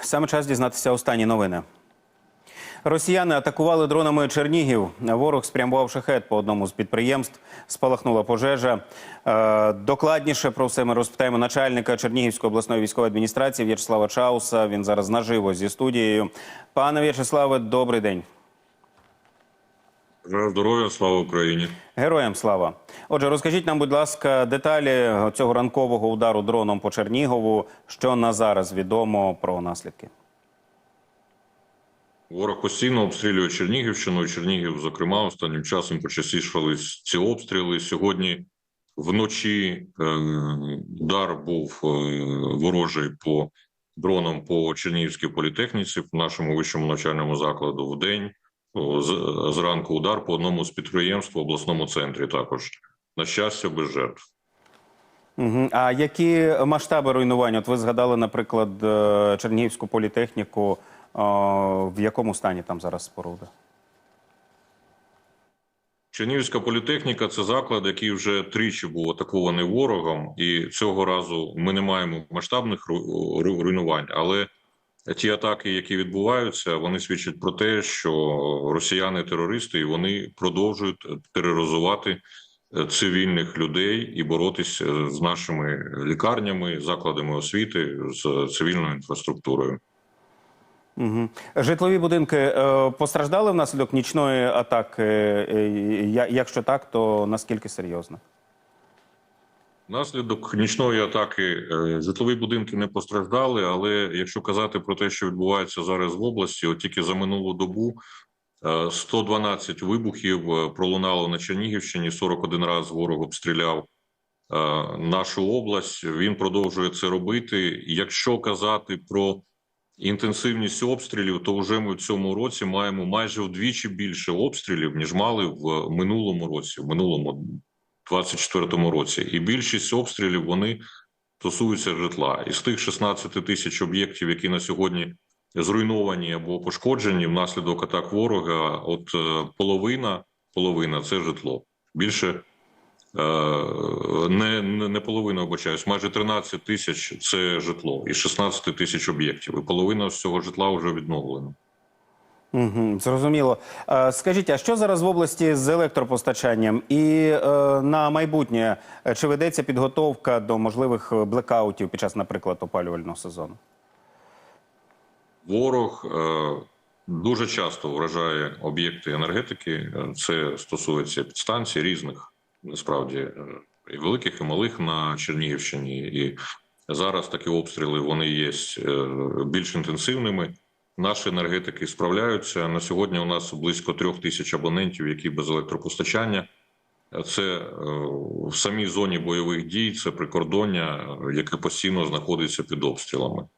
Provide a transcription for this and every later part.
Саме час дізнатися останні новини. Росіяни атакували дронами Чернігів. Ворог спрямував шахет по одному з підприємств. Спалахнула пожежа. Е, Докладніше про все ми розпитаємо начальника Чернігівської обласної військової адміністрації В'ячеслава Чауса. Він зараз наживо зі студією. Пане В'ячеславе, добрий день. Здоров'я, слава Україні. Героям слава. Отже, розкажіть нам, будь ласка, деталі цього ранкового удару дроном по Чернігову. Що на зараз відомо про наслідки? Ворог постійно обстрілює Чернігівщину. Чернігів, зокрема, останнім часом почастішались ці обстріли. Сьогодні вночі е, удар був е, ворожий по дронам по Чернігівській політехніці в нашому вищому навчальному закладу в день. З- Зранку удар по одному з підприємств в обласному центрі. Також на щастя, без жертв. Угу. А які масштаби руйнування? От ви згадали, наприклад, е, Чернігівську політехніку. Е, В якому стані там зараз споруда? Чернігівська політехніка це заклад, який вже тричі був атакований ворогом, і цього разу ми не маємо масштабних ру- ру- руйнувань. Але ті атаки, які відбуваються, вони свідчать про те, що росіяни-терористи і вони продовжують тероризувати е, цивільних людей і боротися з нашими лікарнями, закладами освіти, з цивільною інфраструктурою. Угу. Житлові будинки е, постраждали внаслідок нічної атаки? Е, Якщо так, то наскільки серйозно? Внаслідок нічної атаки е, житлові будинки не постраждали. Але якщо казати про те, що відбувається зараз в області, от тільки за минулу добу е, 112 вибухів е, пролунало на Чернігівщині. 41 раз ворог обстріляв е, нашу область. Він продовжує це робити. Якщо казати про інтенсивність обстрілів, то вже ми в цьому році маємо майже вдвічі більше обстрілів ніж мали в минулому році. В минулому 24-му році, і більшість обстрілів вони стосуються житла. Із тих 16 тисяч об'єктів, які на сьогодні зруйновані або пошкоджені внаслідок атак ворога, от е, половина половина це житло. Більше е, не, не, половина обачаюсь, майже 13 тисяч це житло і 16 тисяч об'єктів. І половина з цього житла вже відновлена. Угу, зрозуміло. Е, Скажіть, а що зараз в області з електропостачанням? І е, на майбутнє чи ведеться підготовка до можливих е, блекаутів під час, наприклад, опалювального сезону? Ворог дуже часто вражає об'єкти енергетики. Це стосується підстанцій різних, насправді і великих, і малих на Чернігівщині. І зараз такі обстріли вони є більш інтенсивними. Наші енергетики справляються на сьогодні. У нас близько трьох тисяч абонентів, які без електропостачання. Це е, в самій зоні бойових дій, це прикордоння, яке постійно знаходиться під обстрілами.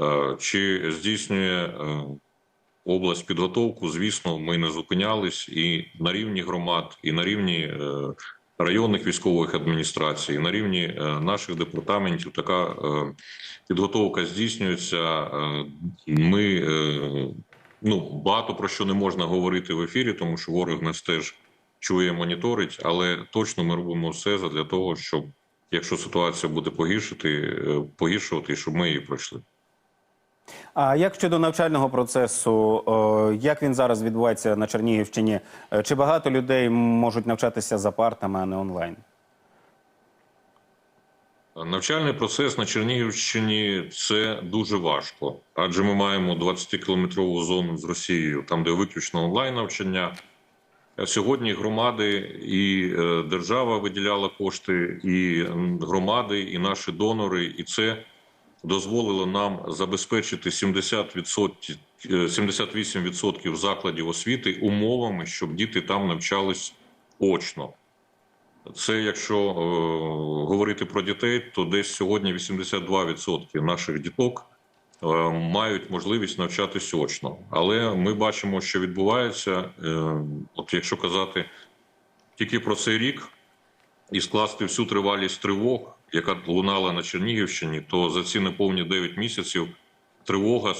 Е, Чи здійснює е, область підготовку? Звісно, ми не зупинялись і на рівні громад, і на рівні районних військових адміністрацій, на рівні е, наших департаментів така е, підготовка здійснюється. Е, Ми ну багато про що не можна говорити в ефірі, тому що ворог нас теж чує, моніторить, але точно ми робимо все для того, щоб якщо ситуація буде погіршити, погіршувати, щоб ми її пройшли. А як щодо навчального процесу, як він зараз відбувається на Чернігівщині? Е, Чи багато людей можуть навчатися за партами, а не онлайн? Навчальний процес на Чернігівщині це дуже важко, адже ми маємо 20-кілометрову зону з Росією, там де виключно онлайн навчання. Сьогодні громади і е, держава виділяла кошти, і громади, і наші донори, і це дозволило нам забезпечити 70%, е, 78% закладів освіти умовами, щоб діти там навчались очно. Це якщо е, говорити про дітей, то десь сьогодні 82% наших діток е, мають можливість навчатися очно. Але ми бачимо, що відбувається. Е, от якщо казати тільки про цей рік і скласти всю тривалість тривог, яка лунала на Чернігівщині, то за ці неповні 9 місяців тривога,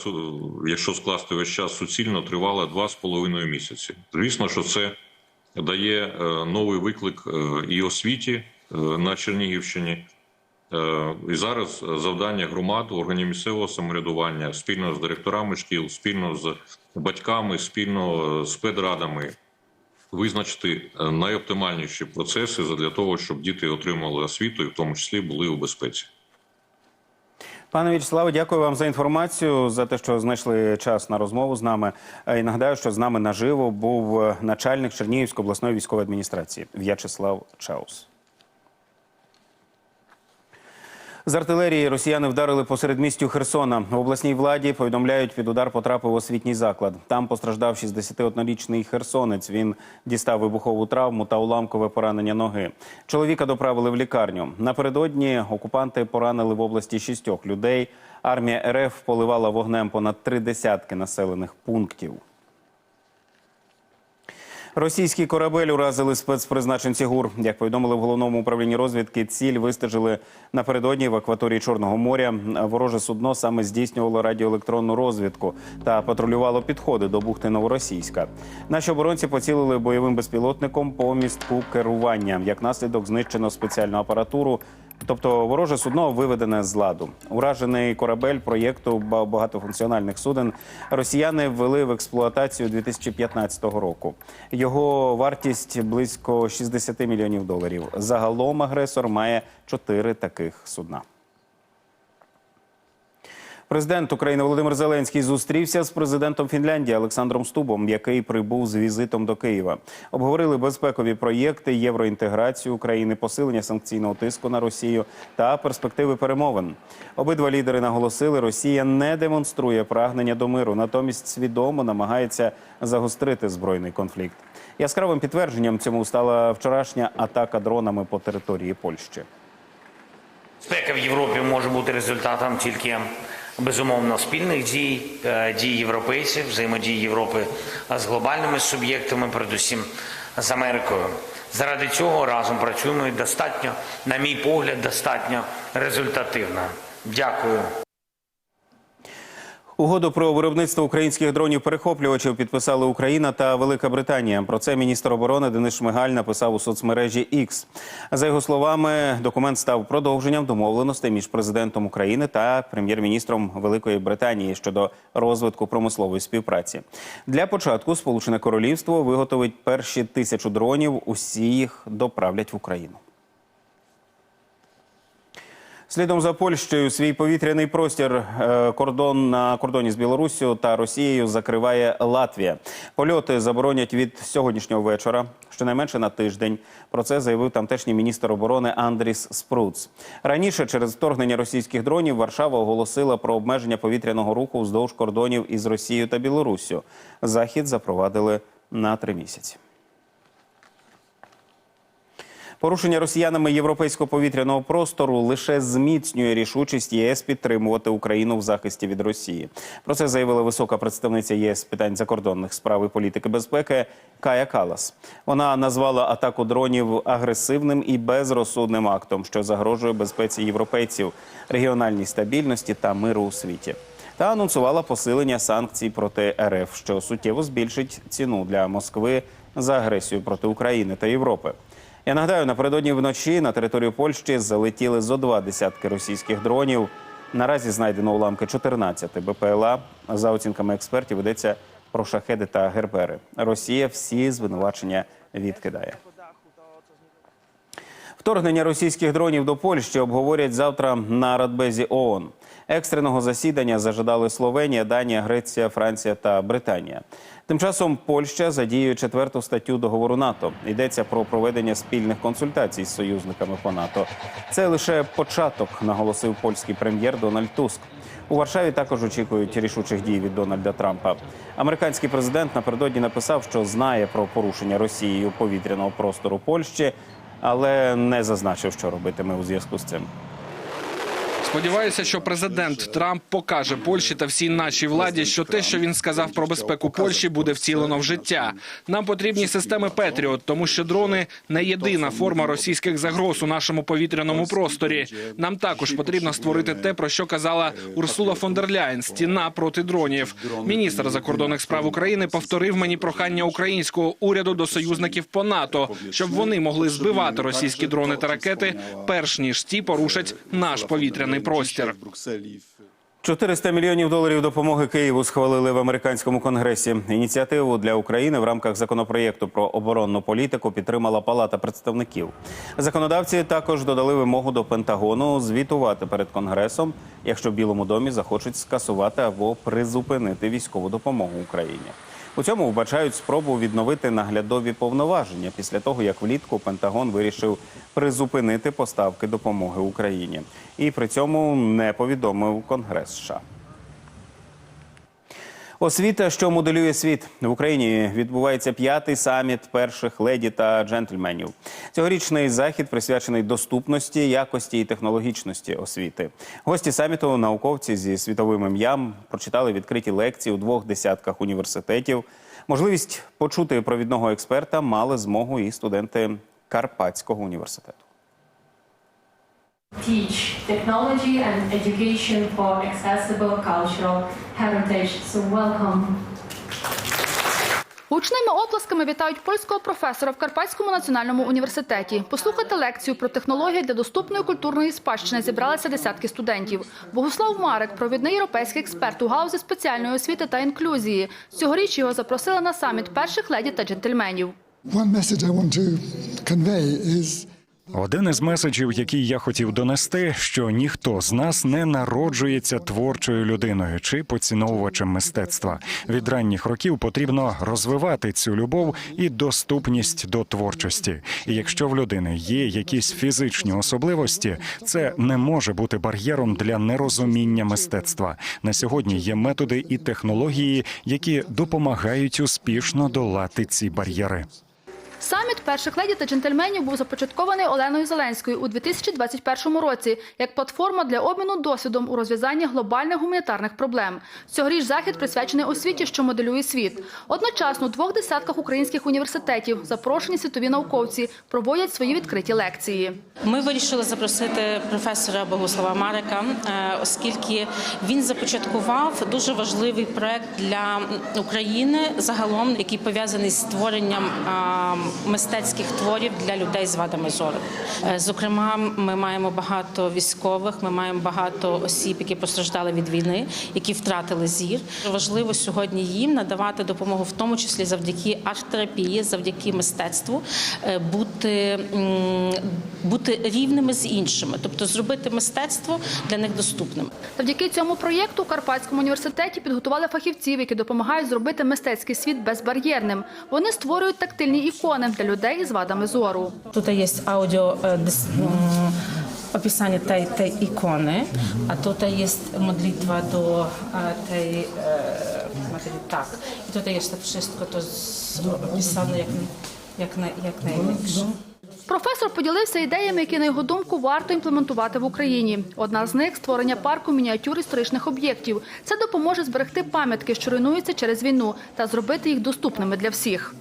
якщо скласти весь час суцільно, тривала 2,5 місяці. Звісно, що це дає е, новий виклик е, і освіті е, на Чернігівщині. І зараз завдання громад, органів місцевого самоврядування спільно з директорами шкіл, спільно з батьками, спільно з педрадами визначити е, найоптимальніші процеси для того, щоб діти отримали освіту і в тому числі були у безпеці. Пане В'ячеславе, дякую вам за інформацію, за те, що знайшли час на розмову з нами. Е, І нагадаю, що з нами наживо був е, начальник Чернігівської обласної військової адміністрації В'ячеслав Чаус. З артилерії росіяни вдарили по середмістю Херсона. В обласній владі повідомляють, під удар потрапив освітній заклад. Там постраждав 61-річний херсонець. Він дістав вибухову травму та уламкове поранення ноги. Чоловіка доправили в лікарню. Напередодні окупанти поранили в області шістьох людей. Армія РФ поливала вогнем понад три десятки населених пунктів. Російський корабель уразили спецпризначенці ГУР. Як повідомили в головному управлінні розвідки, ціль вистежили напередодні в акваторії Чорного моря. Вороже судно саме здійснювало радіоелектронну розвідку та патрулювало підходи до бухти Новоросійська. Наші оборонці поцілили бойовим безпілотником по містку керування. Як наслідок знищено спеціальну апаратуру. Тобто вороже судно виведене з ладу. Уражений корабель проєкту багатофункціональних суден росіяни ввели в експлуатацію 2015 року. Його вартість близько 60 мільйонів доларів. Загалом агресор має чотири таких судна. Президент України Володимир Зеленський зустрівся з президентом Фінляндії Олександром Стубом, який прибув з візитом до Києва. Обговорили безпекові проєкти, євроінтеграцію України, посилення санкційного тиску на Росію та перспективи перемовин. Обидва лідери наголосили, Росія не демонструє прагнення до миру, натомість свідомо намагається загострити збройний конфлікт. Яскравим підтвердженням цьому стала вчорашня атака дронами по території Польщі. Безпека в Європі може бути результатом тільки безумовно спільних дій, е, дій європейців, взаємодії Європи з глобальними суб'єктами, передусім з Америкою. Заради цього разом працюємо і достатньо, на мій погляд, достатньо результативно. Дякую. Угоду про виробництво українських дронів-перехоплювачів підписали Україна та Велика Британія. Про це міністр оборони Денис Шмигаль написав у соцмережі X. За його словами, документ став продовженням домовленостей між президентом України та прем'єр-міністром Великої Британії щодо розвитку промислової співпраці. Для початку Сполучене Королівство виготовить перші тисячу дронів. Усі їх доправлять в Україну. Слідом за Польщею свій повітряний простір е, кордон на кордоні з Білоруссю та Росією закриває Латвія. Польоти заборонять від сьогоднішнього вечора, щонайменше на тиждень. Про це заявив тамтешній міністр оборони Андріс Спруц. Раніше, через вторгнення російських дронів, Варшава оголосила про обмеження повітряного руху вздовж кордонів із Росією та Білоруссю. Захід запровадили на три місяці. Порушення росіянами європейського повітряного простору лише зміцнює рішучість ЄС підтримувати Україну в захисті від Росії. Про це заявила висока представниця ЄС питань закордонних справ і політики безпеки Кая Калас. Вона назвала атаку дронів агресивним і безрозсудним актом, що загрожує безпеці європейців, регіональній стабільності та миру у світі. Та анонсувала посилення санкцій проти РФ, що суттєво збільшить ціну для Москви за агресію проти України та Європи. Я нагадаю, напередодні вночі на територію Польщі залетіли зо два десятки російських дронів. Наразі знайдено уламки 14 БПЛА. За оцінками експертів йдеться про шахеди та гербери. Росія всі звинувачення відкидає. Вторгнення російських дронів до Польщі обговорять завтра на Радбезі ООН. Екстреного засідання зажадали Словенія, Данія, Греція, Франція та Британія. Тим часом Польща задіює четверту статтю договору НАТО. Йдеться про проведення спільних консультацій з союзниками по НАТО. Це лише початок, наголосив польський прем'єр Дональд Туск. У Варшаві також очікують рішучих дій від Дональда Трампа. Американський президент напередодні написав, що знає про порушення Росією повітряного простору Польщі, але не зазначив, що робитиме у зв'язку з цим. Сподіваюся, що президент Трамп покаже Польщі та всій нашій владі, що те, що він сказав про безпеку Польщі, буде втілено в життя. Нам потрібні системи Петріот, тому що дрони не єдина форма російських загроз у нашому повітряному просторі. Нам також потрібно створити те, про що казала Урсула фон дер Ляєн – стіна проти дронів. Міністр закордонних справ України повторив мені прохання українського уряду до союзників по НАТО, щоб вони могли збивати російські дрони та ракети, перш ніж ті порушать наш повітряний простір. 400 мільйонів доларів допомоги Києву схвалили в американському конгресі. Ініціативу для України в рамках законопроєкту про оборонну політику підтримала Палата представників. Законодавці також додали вимогу до Пентагону звітувати перед конгресом, якщо в Білому домі захочуть скасувати або призупинити військову допомогу Україні. У цьому вбачають спробу відновити наглядові повноваження після того, як влітку Пентагон вирішив призупинити поставки допомоги Україні, і при цьому не повідомив Конгрес США. Освіта, що моделює світ в Україні, відбувається п'ятий саміт перших леді та джентльменів. Цьогорічний захід присвячений доступності, якості і технологічності освіти. Гості саміту, науковці зі світовим ім'ям, прочитали відкриті лекції у двох десятках університетів. Можливість почути провідного експерта мали змогу і студенти Карпатського університету. Teach technology and education for accessible cultural heritage. So welcome. Гучними оплесками вітають польського професора в Карпатському національному університеті. Послухати лекцію про технології для доступної культурної спадщини зібралися десятки студентів. Богослав Марик, провідний європейський експерт у галузі спеціальної освіти та інклюзії. Цьогоріч його запросили на саміт перших леді та джентльменів. Один із меседжів, який я хотів донести, що ніхто з нас не народжується творчою людиною чи поціновувачем мистецтва. Від ранніх років потрібно розвивати цю любов і доступність до творчості. І якщо в людини є якісь фізичні особливості, це не може бути бар'єром для нерозуміння мистецтва. На сьогодні є методи і технології, які допомагають успішно долати ці бар'єри. Саміт перших леді та джентльменів був започаткований Оленою Зеленською у 2021 році як платформа для обміну досвідом у розв'язанні глобальних гуманітарних проблем. Цьогоріч захід присвячений освіті, що моделює світ. Одночасно у двох десятках українських університетів запрошені світові науковці проводять свої відкриті лекції. Ми вирішили запросити професора Богослава Марика, е, оскільки він започаткував дуже важливий проект для України загалом, який пов'язаний з створенням мистецьких творів для людей з вадами зору. Е, Зокрема, ми маємо багато військових, ми маємо багато осіб, які постраждали від війни, які втратили зір. Важливо сьогодні їм надавати допомогу, в тому числі завдяки арт-терапії, завдяки мистецтву, е, бути, бути рівними з іншими, тобто зробити мистецтво для них доступним. Завдяки цьому проєкту у Карпатському університеті підготували фахівців, які допомагають зробити мистецький світ безбар'єрним. Вони створюють тактильні ікони для людей із вадами зору. Тут є аудіо е, описання tej ikony, a tutaj jest modlitwa do e, tej e, materii. Tak. I tutaj jest to wszystko to z- opisane jak, jak, naj, jak najlepsze. Професор поділився ідеями, які на його думку варто імплементувати в Україні. Одна з них створення парку мініатюр історичних об'єктів. Це допоможе зберегти пам'ятки, що руйнуються через війну, та зробити їх доступними для всіх.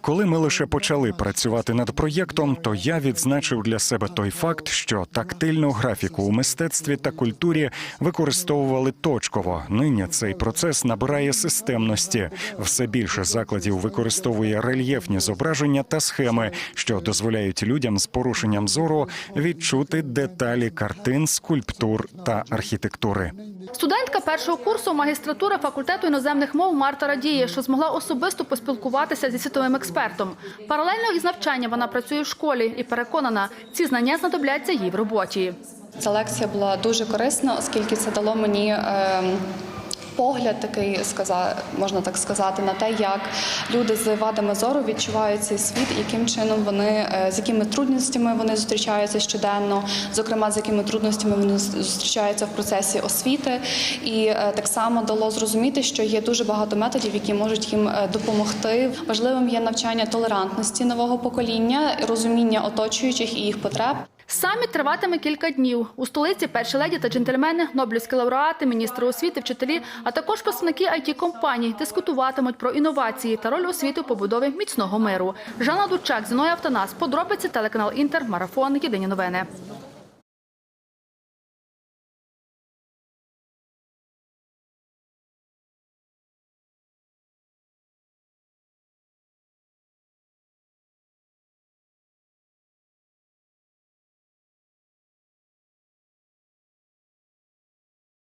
Коли ми лише почали працювати над проєктом, то я відзначив для себе той факт, що тактильну графіку у мистецтві та культурі використовували точково. Нині цей процес набирає системності. Все більше закладів використовує рельєфні зображення та схеми, що дозволяють людям з порушенням зору відчути деталі картин, скульптур та архітектури. Студентка першого курсу магістратури факультету іноземних мов Марта радіє, що змогла особисто поспілкуватися зі світовим експертом. Паралельно із навчанням вона працює в школі і переконана, ці знання знадобляться їй в роботі. Ця лекція була дуже корисна, оскільки це дало мені. ем, Погляд такий можна так сказати, на те, як люди з вадами зору відчувають цей світ, яким чином вони е, з якими трудностями вони зустрічаються щоденно, зокрема з якими трудностями вони зустрічаються в процесі освіти, і е, так само дало зрозуміти, що є дуже багато методів, які можуть їм е, допомогти. Важливим є навчання толерантності нового покоління, розуміння оточуючих і їх потреб. Саміт триватиме кілька днів. У столиці перші леді та джентльмени, нобелівські лауреати, міністри освіти, вчителі, а також представники it компаній дискутуватимуть про інновації та роль освіти у побудові міцного миру. Жанна Дучак, Зіноя Автонас, подробиці телеканал Інтер, марафон. Єдині новини.